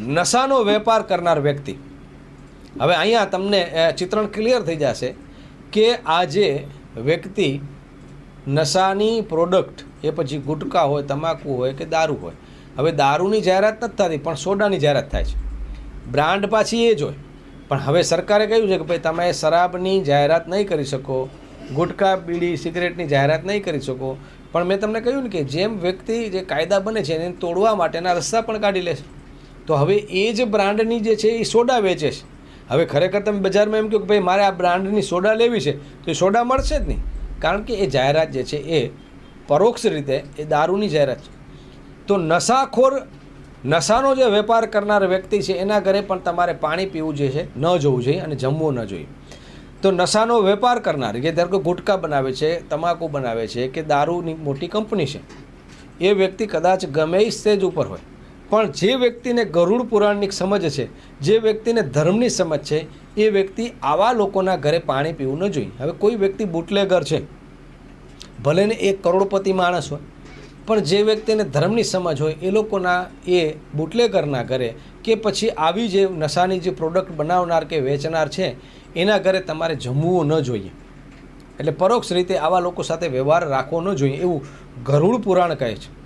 નશાનો વેપાર કરનાર વ્યક્તિ. હવે અહીંયા તમને ચિત્રણ ક્લિયર થઈ જશે કે આ જે વ્યક્તિ નશાની પ્રોડક્ટ એ પછી ગુટકા હોય, તમાકુ હોય કે દારૂ હોય. હવે દારૂની જાહેરાત નથી થતી, પણ સોડાની જાહેરાત થાય છે. બ્રાન્ડ પાછી એ જ હોય. પણ હવે સરકારે કહ્યું છે કે ભાઈ, તમે શરાબની જાહેરાત નહીં કરી શકો, ગુટકા, બીડી, સિગરેટની જાહેરાત નહીં કરી શકો. પણ મેં તમને કહ્યું ને કે જેમ વ્યક્તિ જે કાયદા બને છે, એને તોડવા માટેના રસ્તા પણ કાઢી લે છે તો હવે એ જ બ્રાન્ડની જે છે એ સોડા વેચે છે. હવે ખરેખર તમે બજારમાં એમ કહો કે ભાઈ મારે આ બ્રાન્ડની સોડા લેવી છે, તો એ સોડા મળશે જ નહીં. કારણ કે એ જાહેરાત જે છે એ પરોક્ષ રીતે એ દારૂની જાહેરાત છે. તો નશાખોર, નશાનો જે વેપાર કરનાર વ્યક્તિ છે, એના ઘરે પણ તમારે પાણી પીવું જે છે, ન જવું જોઈએ અને જમવું ન જોઈએ. તો નશાનો વેપાર કરનાર, કે ધારો કે ગુટકા બનાવે છે, તમાકુ બનાવે છે, કે દારૂની મોટી કંપની છે, એ વ્યક્તિ કદાચ ગમે સ્ટેજ ઉપર હોય. પણ જે વ્યક્તિને ગરુડ પુરાણની સમજ છે, જે વ્યક્તિને ધર્મની સમજ છે, એ વ્યક્તિ આવા લોકોના ઘરે પાણી પીવું ન જોઈએ. હવે કોઈ વ્યક્તિ બુટલેગર છે, ભલે ને એક કરોડપતિ માણસ હોય, પણ જે વ્યક્તિને ધર્મની સમજ હોય, એ લોકોના, એ બુટલેગરના ઘરે કે પછી આવી જે નશાની જે પ્રોડક્ટ બનાવનાર કે વેચનાર છે, એના ઘરે તમારે જમવું ન જોઈએ. એટલે પરોક્ષ રીતે આવા લોકો સાથે વ્યવહાર રાખવો ન જોઈએ એવું ગરુડ પુરાણ કહે છે.